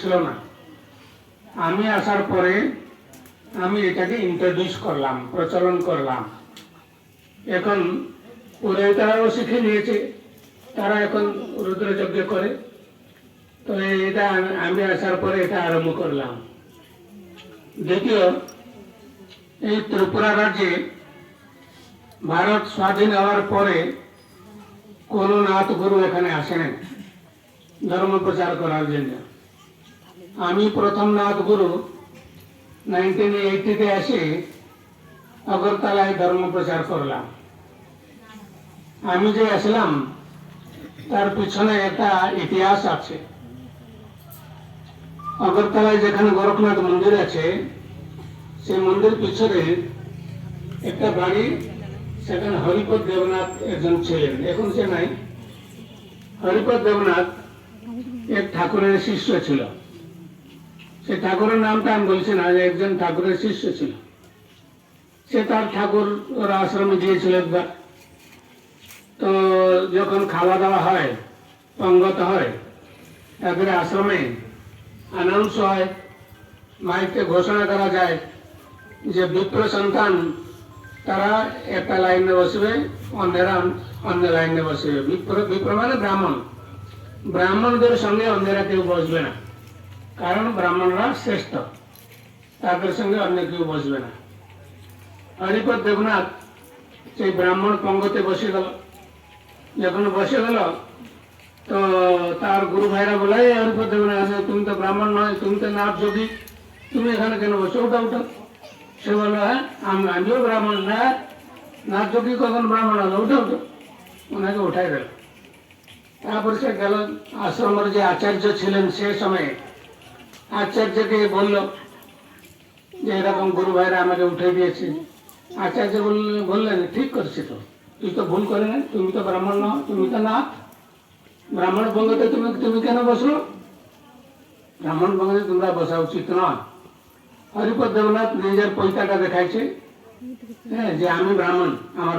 ছিল না। আমি আসার পরে আমি এটাকে ইন্ট্রোডিউস করলাম, প্রচলন করলাম। এখন পুরোহিতরাও শিখে নিয়েছে, তারা এখন রুদ্রযজ্ঞ করে। তো এটা আমি- আমি আসার পরে এটা আরম্ভ করলাম। দ্বিতীয়, এই ত্রিপুরা রাজ্যে ভারত স্বাধীন হওয়ার পরে কোনো নাথ গুরু এখানে আসেন। ধর্ম প্রচার করার জন্য। আমি প্রথম নাথ গুরু। নাইনটিন এইটিতে এসে আগরতলায় ধর্ম প্রচার করলাম। আমি যে আসলাম, তার পিছনে একটা ইতিহাস আছে। আগরতলায় যেখানে গোরখনাথ মন্দির আছে, সেই মন্দির পিছনে একটা বাড়ি, সেখানে হরিপদ দেবনাথ একজন ছিলেন। এখন সে নাই। হরিপদ দেবনাথ এক ঠাকুরের শিষ্য ছিল। সে ঠাকুরের নামটা আমি বলছি না একজন ঠাকুরের শিষ্য ছিল। সে তার ঠাকুর আশ্রমে গিয়েছিল একবার। তো যখন খাওয়া দাওয়া হয়, পঙ্গত হয়, তারপরে আশ্রমে অ্যানাউন্স হয়, মাইকে ঘোষণা করা যায় যে বিপ্র সন্তান, তারা একটা লাইনে বসবে অন্যেরা অন্য লাইনে বসবে। বিপ্র বিপ্র মানে ব্রাহ্মণ। ব্রাহ্মণদের সঙ্গে অন্যেরা কেউ বসবে না। কারণ ব্রাহ্মণরা শ্রেষ্ঠ। তাদের সঙ্গে অন্য কেউ বসবে না। হরিপদ দেবনাথ সেই ব্রাহ্মণ পঙ্গতে বসে গেল। যখন বসে গেল, তো তার গুরু ভাইরা বলে হরিপদ দেবনাথ তুমি তো ব্রাহ্মণ নয়, তুমি তো নাথ যোগী। তুমি এখানে কেন বসে? ওটা ওটা সে বলল হ্যাঁ আমি, আমিও ব্রাহ্মণ, না, নাথ যোগী কখন ব্রাহ্মণ হলো? ওটা ওটা ওনাকে উঠাই দিল। তারপর সে গেল। আশ্রমের যে আচার্য ছিলেন সে সময়ে আচার্যকে বলল যে এরকম গুরু ভাইরা আমাকে উঠে দিয়েছে। আচার্য বললেন, ঠিক করছি তো। তুই তো ভুল করে না, তুমি তো ব্রাহ্মণ নও, তুমি তো না ব্রাহ্মণ বঙ্গতে তুমি তুমি কেন বসল? ব্রাহ্মণ বঙ্গতে তোমরা বসা উচিত নয়। হরিপদ দেবনাথ নিজের পৈতাটা দেখাইছে হ্যাঁ যে আমি ব্রাহ্মণ, আমার